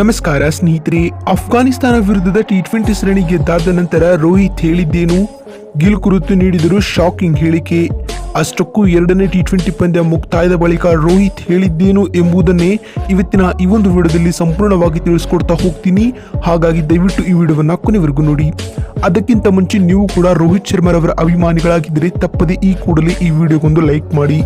ನಮಸ್ಕಾರ ಸ್ನೇಹಿತರೆ, ಅಫ್ಘಾನಿಸ್ತಾನ ವಿರುದ್ಧದ ಟಿ ಟ್ವೆಂಟಿ ಸರಣಿ ಗೆದ್ದಾದ ನಂತರ ರೋಹಿತ್ ಹೇಳಿದ್ದೇನು? ಗಿಲ್ ಕುರಿತು ನೀಡಿದರು ಶಾಕಿಂಗ್ ಹೇಳಿಕೆ. ಅಷ್ಟಕ್ಕೂ ಎರಡನೇ ಟಿ ಟ್ವೆಂಟಿ ಪಂದ್ಯ ಮುಕ್ತಾಯದ ಬಳಿಕ ರೋಹಿತ್ ಹೇಳಿದ್ದೇನು ಎಂಬುದನ್ನೇ ಇವತ್ತಿನ ಈ ಒಂದು ವಿಡಿಯೋದಲ್ಲಿ ಸಂಪೂರ್ಣವಾಗಿ ತಿಳಿಸ್ಕೊಡ್ತಾ ಹೋಗ್ತೀನಿ. ಹಾಗಾಗಿ ದಯವಿಟ್ಟು ಈ ವಿಡಿಯೋವನ್ನು ಕೊನೆವರೆಗೂ ನೋಡಿ. ಅದಕ್ಕಿಂತ ಮುಂಚೆ ನೀವು ಕೂಡ ರೋಹಿತ್ ಶರ್ಮರವರ ಅಭಿಮಾನಿಗಳಾಗಿದ್ದರೆ ತಪ್ಪದೆ ಈ ಕೂಡಲೇ ಈ ವಿಡಿಯೋಗೊಂದು ಲೈಕ್ ಮಾಡಿ.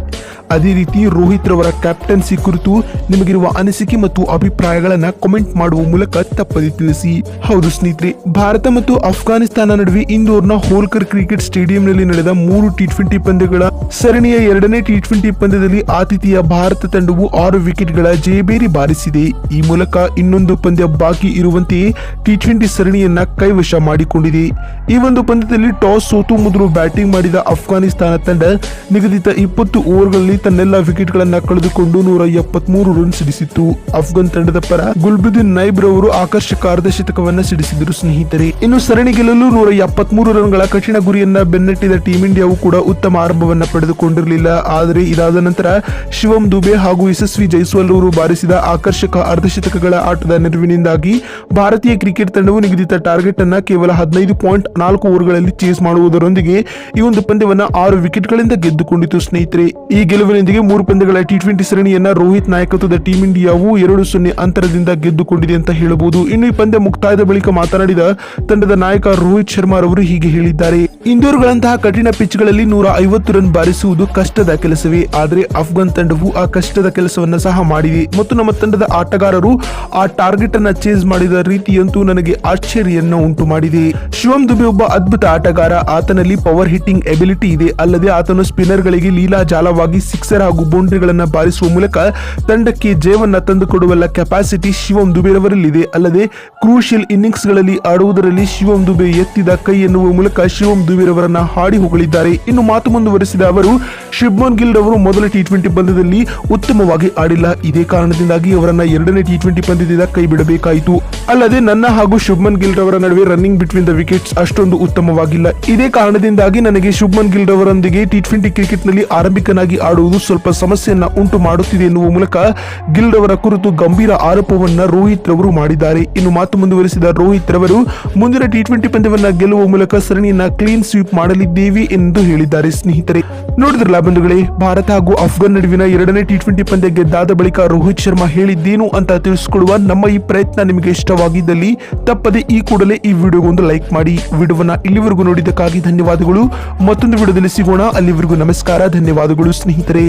ಅದೇ ರೀತಿ ರೋಹಿತ್ ರವರ ಕ್ಯಾಪ್ಟನ್ಸಿ ಕುರಿತು ನಿಮಗಿರುವ ಅನಿಸಿಕೆ ಮತ್ತು ಅಭಿಪ್ರಾಯಗಳನ್ನ ಕಮೆಂಟ್ ಮಾಡುವ ಮೂಲಕ ತಪ್ಪದೆ ತಿಳಿಸಿ. ಹೌದು ಸ್ನೇಹಿತರೆ, ಭಾರತ ಮತ್ತು ಅಫ್ಘಾನಿಸ್ತಾನ ನಡುವೆ ಇಂದೋರ್ನ ಹೋಲ್ಕರ್ ಕ್ರಿಕೆಟ್ ಸ್ಟೇಡಿಯಂನಲ್ಲಿ ನಡೆದ ಮೂರು ಟಿ ಟ್ವೆಂಟಿ ಪಂದ್ಯಗಳ ಸರಣಿಯ ಎರಡನೇ ಟಿ ಟ್ವೆಂಟಿ ಪಂದ್ಯದಲ್ಲಿ ಆತಿಥೇಯ ಭಾರತ ತಂಡವು ಆರು ವಿಕೆಟ್ಗಳ ಜಯಬೇರಿ ಬಾರಿಸಿದೆ. ಈ ಮೂಲಕ ಇನ್ನೊಂದು ಪಂದ್ಯ ಬಾಕಿ ಇರುವಂತೆಯೇ ಟಿ ಟ್ವೆಂಟಿ ಸರಣಿಯನ್ನ ಕೈವಶ ಮಾಡಿಕೊಂಡಿದೆ. ಈ ಒಂದು ಪಂದ್ಯದಲ್ಲಿ ಟಾಸ್ ಸೋತು ಮೊದಲು ಬ್ಯಾಟಿಂಗ್ ಮಾಡಿದ ಅಫ್ಘಾನಿಸ್ತಾನ ತಂಡ ನಿಗದಿತ ಇಪ್ಪತ್ತು ಓವರ್ಗಳಲ್ಲಿ ತನ್ನೆಲ್ಲ ವಿಕೆಟ್ಗಳನ್ನು ಕಳೆದುಕೊಂಡು ನೂರ ಎಪ್ಪತ್ಮೂರು ರನ್ ಸಿಡಿಸಿತ್ತು. ಅಫ್ಘಾನ್ ತಂಡದ ಪರ ಗುಲ್ಬುದ್ದೀನ್ ನೈಬ್ ರವರು ಆಕರ್ಷಕ ಅರ್ಧಶತಕವನ್ನ ಸಿಡಿಸಿದರು, ಸ್ನೇಹಿತರೆ. ಇನ್ನು ಸರಣಿ ಗೆಲ್ಲಲು ನೂರ ಎಪ್ಪತ್ಮೂರು ರನ್ಗಳ ಕಠಿಣ ಗುರಿಯನ್ನ ಬೆನ್ನಟ್ಟಿದ ಟೀಂ ಇಂಡಿಯಾವು ಕೂಡ ಉತ್ತಮ ಆರಂಭವನ್ನ ಪಡೆದುಕೊಂಡಿರಲಿಲ್ಲ. ಆದರೆ ಇದಾದ ನಂತರ ಶಿವಂ ದುಬೆ ಹಾಗೂ ಯಶಸ್ವಿ ಜೈಸ್ವಾಲ್ ಅವರು ಬಾರಿಸಿದ ಆಕರ್ಷಕ ಅರ್ಧಶತಕಗಳ ಆಟದ ನೆರವಿನಿಂದಾಗಿ ಭಾರತೀಯ ಕ್ರಿಕೆಟ್ ತಂಡವು ನಿಗದಿತ ಟಾರ್ಗೆಟ್ ಅನ್ನ ಕೇವಲ ಹದಿನೈದು ಪಾಯಿಂಟ್ ನಾಲ್ಕು ಓವರ್ಗಳಲ್ಲಿ ಚೇಸ್ ಮಾಡುವುದರೊಂದಿಗೆ ಈ ಒಂದು ಪಂದ್ಯವನ್ನು ಆರು ವಿಕೆಟ್ಗಳಿಂದ ಗೆದ್ದುಕೊಂಡಿತು ಸ್ನೇಹಿತರೆ. ಈ ಗೆಲುವಿನೊಂದಿಗೆ ಮೂರು ಪಂದ್ಯಗಳ ಟಿ ಟ್ವೆಂಟಿ ಸರಣಿಯನ್ನ ರೋಹಿತ್ ನಾಯಕತ್ವದ ಟೀಂ ಇಂಡಿಯಾವು ಎರಡು ಸೊನ್ನೆ ಅಂತರದಿಂದ ಗೆದ್ದುಕೊಂಡಿದೆ ಅಂತ ಹೇಳಬಹುದು. ಇನ್ನು ಈ ಪಂದ್ಯ ಮುಕ್ತಾಯದ ಬಳಿಕ ಮಾತನಾಡಿದ ತಂಡದ ನಾಯಕ ರೋಹಿತ್ ಶರ್ಮಾ ರವರು ಹೀಗೆ ಹೇಳಿದ್ದಾರೆ. ಇಂದೋರ್ಗಳಂತಹ ಕಠಿಣ ಪಿಚ್ಗಳಲ್ಲಿ ನೂರ ಐವತ್ತು ರನ್ ಬಾರಿಸುವುದು ಕಷ್ಟದ ಕೆಲಸವೇ. ಆದರೆ ಅಫ್ಘಾನ್ ತಂಡವು ಆ ಕಷ್ಟದ ಕೆಲಸವನ್ನು ಸಹ ಮಾಡಿದೆ. ಮತ್ತು ನಮ್ಮ ತಂಡದ ಆಟಗಾರರು ಆ ಟಾರ್ಗೆಟ್ ಅನ್ನ ಚೇಸ್ ಮಾಡಿದ ರೀತಿಯಂತೂ ನನಗೆ ಆಶ್ಚರ್ಯವನ್ನು ಉಂಟು ಮಾಡಿದೆ. ಶಿವಂ ದುಬೆ ಒಬ್ಬ ಅದ್ಭುತ ಆಟಗಾರ. ಆತನಲ್ಲಿ ಪವರ್ ಹಿಟ್ಟಿಂಗ್ ಎಬಿಲಿಟಿ ಇದೆ. ಅಲ್ಲದೆ ಆತನು ಸ್ಪಿನ್ನರ್ ಗಳಿಗೆ ಲೀಲಾಜಾಲವಾಗಿ ಸಿಕ್ಸರ್ ಹಾಗೂ ಬೌಂಡ್ರಿಗಳನ್ನು ಬಾರಿಸುವ ಮೂಲಕ ತಂಡಕ್ಕೆ ಜಯವನ್ನ ತಂದುಕೊಡುವಲ್ಲ ಕೆಪಾಸಿಟಿ ಶಿವಂ ದುಬೆರವರಲ್ಲಿದೆ. ಅಲ್ಲದೆ ಕ್ರೂಷಿಯಲ್ ಇನ್ನಿಂಗ್ಸ್ಗಳಲ್ಲಿ ಆಡುವುದರಲ್ಲಿ ಶಿವಂ ದುಬೆ ಎತ್ತಿದ ಕೈ ಎನ್ನುವ ಮೂಲಕ ಶಿವಂ ದುಬೆರವರನ್ನ ಹಾಡಿ ಹೊಗಳಿದ್ದಾರೆ. ಇನ್ನು ಮಾತು ಮುಂದುವರೆಸಿದ ಅವರು ಶಿಬ್ಮನ್ ಗಿಲ್ ರವರು ಮೊದಲ ಟಿ ಟ್ವೆಂಟಿ ಪಂದ್ಯದಲ್ಲಿ ಉತ್ತಮವಾಗಿ ಆಡಿಲ್ಲ. ಇದೇ ಕಾರಣದಿಂದಾಗಿ ಅವರನ್ನ ಎರಡನೇ ಟಿ ಟ್ವೆಂಟಿ ಪಂದ್ಯದಿಂದ ಕೈ ಬಿಡಬೇಕಾಯಿತು. ಅಲ್ಲದೆ ನನ್ನ ಹಾಗೂ ಶುಭ್ಮನ್ ಗಿಲ್ ರವರ ನಡುವೆ ರನ್ನಿಂಗ್ ಬಿಟ್ವೀನ್ ದ ವಿಕೆಟ್ಸ್ ಅಷ್ಟೊಂದು ಉತ್ತಮವಾಗಿಲ್ಲ. ಇದೇ ಕಾರಣದಿಂದಾಗಿ ನನಗೆ ಶುಭ್ಮನ್ ಗಿಲ್ ರವರೊಂದಿಗೆ ಟಿ ಟ್ವೆಂಟಿ ಕ್ರಿಕೆಟ್ನಲ್ಲಿ ಆರಂಭಿಕನಾಗಿ ಆಡುವುದು ಸ್ವಲ್ಪ ಸಮಸ್ಯೆಯನ್ನ ಉಂಟು ಮಾಡುತ್ತಿದೆ ಎನ್ನುವ ಮೂಲಕ ಗಿಲ್ ರವರ ಕುರಿತು ಗಂಭೀರ ಆರೋಪವನ್ನ ರೋಹಿತ್ ರವರು ಮಾಡಿದ್ದಾರೆ. ಇನ್ನು ಮಾತು ಮುಂದುವರೆಸಿದ ರೋಹಿತ್ ರವರು, ಮುಂದಿನ ಟಿ ಟ್ವೆಂಟಿ ಪಂದ್ಯವನ್ನ ಗೆಲ್ಲುವ ಮೂಲಕ ಸರಣಿಯನ್ನ ಕ್ಲೀನ್ ಸ್ವೀಪ್ ಮಾಡಲಿದ್ದೇವೆ ಎಂದು ಹೇಳಿದ್ದಾರೆ ಸ್ನೇಹಿತರೆ. ನೋಡಿದ್ರಲ್ಲ ಬಂಧುಗಳೇ, ಭಾರತ ಹಾಗೂ ಅಫ್ಘಾನ್ ನಡುವಿನ ಎರಡನೇ ಟಿ ಟ್ವೆಂಟಿ ಪಂದ್ಯ ಗೆದ್ದಾದ ಬಳಿಕ ರೋಹಿತ್ ಶರ್ಮಾ ಹೇಳಿದ್ದೇನು ಅಂತ ತಿಳಿಸಿಕೊಡುವ ನಮ್ಮ ಈ ಪ್ರಯತ್ನ ನಿಮಗೆ ಇಷ್ಟವಾಗಿದ್ದಲ್ಲಿ ತಪ್ಪದೆ ಈ ಕೂಡಲೇ ಈ ವಿಡಿಯೋಗೊಂದು ಲೈಕ್ ಮಾಡಿ. ವಿಡಿಯೋವನ್ನ ಇಲ್ಲಿವರೆಗೂ ನೋಡಿದ್ದಕ್ಕಾಗಿ ಧನ್ಯವಾದಗಳು. ಮತ್ತೊಂದು ವಿಡಿಯೋದಲ್ಲಿ ಸಿಗೋಣ. ಅಲ್ಲಿವರೆಗೂ ನಮಸ್ಕಾರ. ಧನ್ಯವಾದಗಳು ಸ್ನೇಹಿತರೆ.